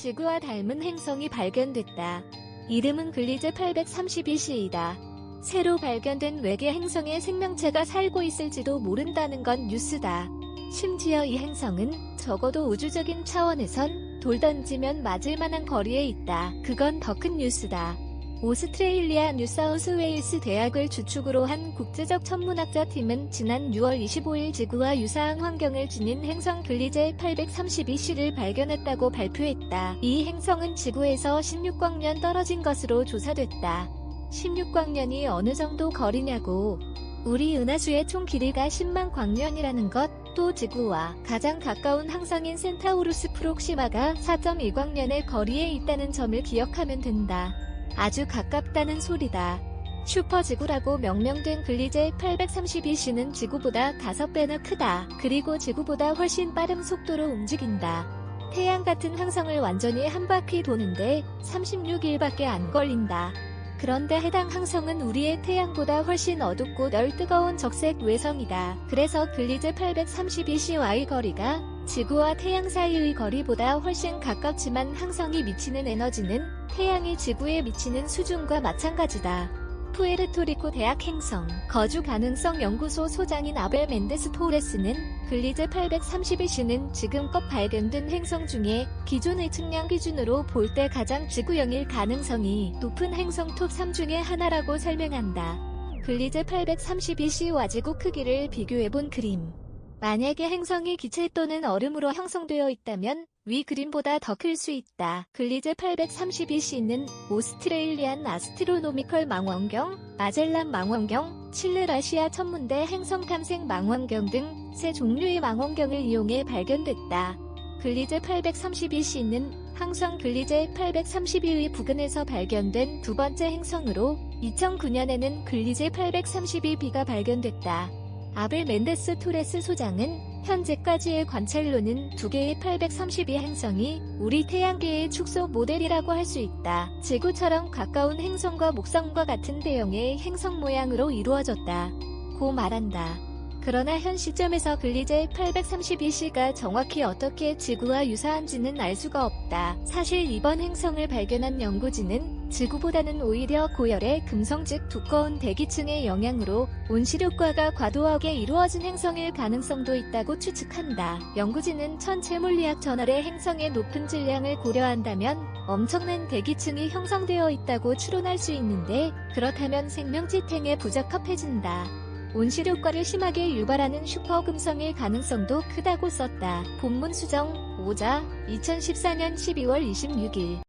지구와 닮은 행성이 발견됐다. 이름은 글리제 832c이다. 새로 발견된 외계 행성에 생명체가 살고 있을지도 모른다는 건 뉴스다. 심지어 이 행성은 적어도 우주적인 차원에선 돌 던지면 맞을 만한 거리에 있다. 그건 더 큰 뉴스다. 오스트레일리아 뉴사우스웨일스 대학을 주축으로 한 국제적 천문학자 팀은 지난 6월 25일 지구와 유사한 환경을 지닌 행성 글리제 832c를 발견했다고 발표했다. 이 행성은 지구에서 16광년 떨어진 것으로 조사됐다. 16광년이 어느 정도 거리냐고. 우리 은하수의 총 길이가 10만 광년이라는 것, 또 지구와 가장 가까운 항성인 센타우루스 프록시마가 4.1광년의 거리에 있다는 점을 기억하면 된다. 아주 가깝다는 소리다. 슈퍼지구라고 명명된 글리제 832c는 지구보다 5배나 크다. 그리고 지구보다 훨씬 빠른 속도로 움직인다. 태양 같은 항성을 완전히 한 바퀴 도는데 36일밖에 안 걸린다. 그런데 해당 항성은 우리의 태양보다 훨씬 어둡고 널 뜨거운 적색 외성이다. 그래서 글리제 832c와의 거리가 지구와 태양 사이의 거리보다 훨씬 가깝지만 항성이 미치는 에너지는 태양이 지구에 미치는 수준과 마찬가지다. 푸에르토리코 대학 행성 거주 가능성 연구소 소장인 아벨 멘데스 토레스는 글리제 832c는 지금껏 발견된 행성 중에 기존의 측량 기준으로 볼 때 가장 지구형일 가능성이 높은 행성 톱 3 중에 하나라고 설명한다. 글리제 832c와 지구 크기를 비교해본 그림. 만약에 행성이 기체 또는 얼음으로 형성되어 있다면 위 그림보다 더 클 수 있다. 글리제 832c는 오스트레일리안 아스트로노미컬 망원경, 마젤란 망원경, 칠레 러시아 천문대 행성 탐색 망원경 등 세 종류의 망원경을 이용해 발견됐다. 글리제 832c는 항성 글리제 832의 부근에서 발견된 두 번째 행성으로 2009년에는 글리제 832b가 발견됐다. 아벨 멘데스 토레스 소장은 현재까지의 관찰로는 두 개의 832 행성이 우리 태양계의 축소 모델이라고 할 수 있다. 지구처럼 가까운 행성과 목성과 같은 대형의 행성 모양으로 이루어졌다. 고 말한다. 그러나 현 시점에서 글리제 832c가 정확히 어떻게 지구와 유사한지는 알 수가 없다. 사실 이번 행성을 발견한 연구진은 지구보다는 오히려 고열의 금성 즉 두꺼운 대기층의 영향으로 온실효과가 과도하게 이루어진 행성일 가능성도 있다고 추측한다. 연구진은 천체 물리학 저널의 행성의 높은 질량을 고려한다면 엄청난 대기층이 형성되어 있다고 추론할 수 있는데 그렇다면 생명 지탱에 부적합해진다. 온실 효과를 심하게 유발하는 슈퍼금성일 가능성도 크다고 썼다. 본문 수정 5자 2014년 12월 26일